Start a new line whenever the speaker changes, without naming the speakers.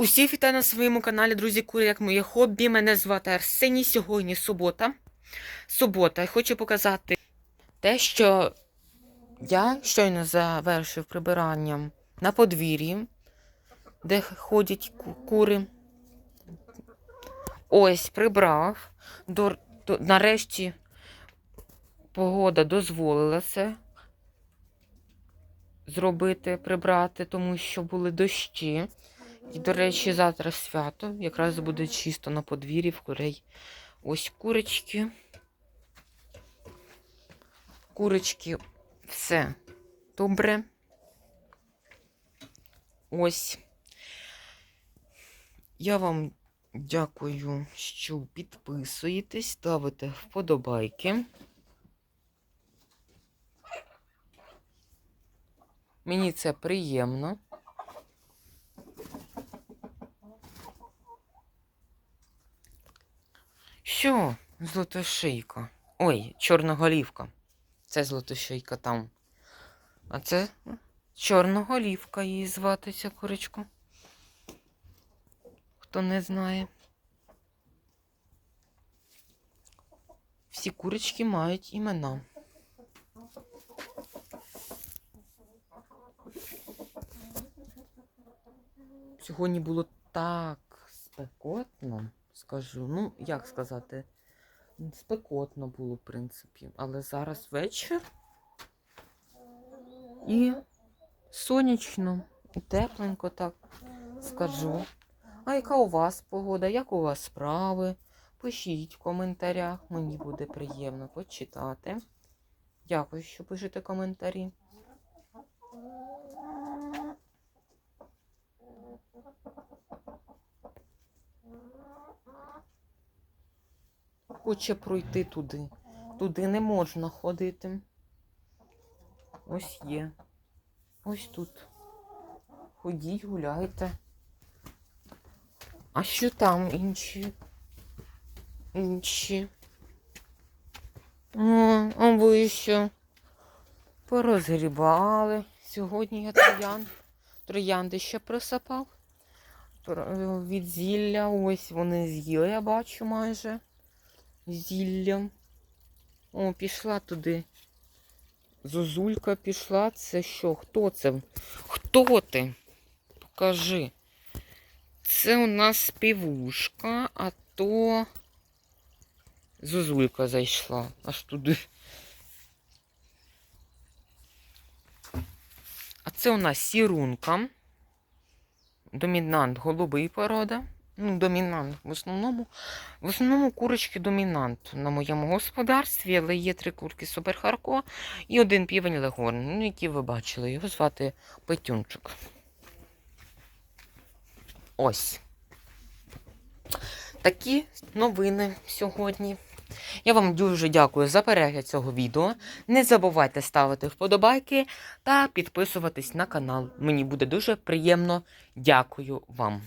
Усіх вітаю на своєму каналі, друзі, кури, як моє хобі. Мене звати Арсеній. Сьогодні субота. Субота. Я хочу показати те, що я щойно завершив прибиранням на подвір'ї, де ходять кури. Ось прибрав. До, до, нарешті погода дозволила це зробити, прибрати, тому що були дощі. І, до речі, завтра свято. Якраз буде чисто на подвір'ї в курей. Ось курочки. Курочки, все добре. Ось. Я вам дякую, що підписуєтесь, ставите вподобайки. Мені це приємно. Що, злотошийка? Ой, чорноголівка. Це злотошийка там. А це чорноголівка її звати ця курочку. Хто не знає. Всі курочки мають імена. Сьогодні було так спекотно, скажу. Ну, як сказати, спекотно було, в принципі. Але зараз вечір і сонячно, і тепленько, так скажу. А яка у вас погода? Як у вас справи? Пишіть в коментарях, мені буде приємно почитати. Дякую, що пишете коментарі. Хоче пройти туди. Туди не можна ходити. Ось є. Ось тут. Ходіть, гуляйте. А що там інші? Інші. О, а ви що? Порозгрібали. Сьогодні я троян. Троянди ще присипав. Від зілля. Ось вони з'їли, я бачу майже. Зіллям. О, пішла туди. Зозулька пішла. Це що? Хто це? Хто ти? Покажи. Це у нас співушка, а то Зозулька зайшла аж туди. А це у нас сірунка. Домінант голубий порода. Ну, домінант в основному. В основному курочки домінант на моєму господарстві, але є три курки Суперхарко і один півень Легорн, ну, які ви бачили. Його звати Петюнчик. Ось. Такі новини сьогодні. Я вам дуже дякую за перегляд цього відео. Не забувайте ставити вподобайки та підписуватись на канал. Мені буде дуже приємно. Дякую вам.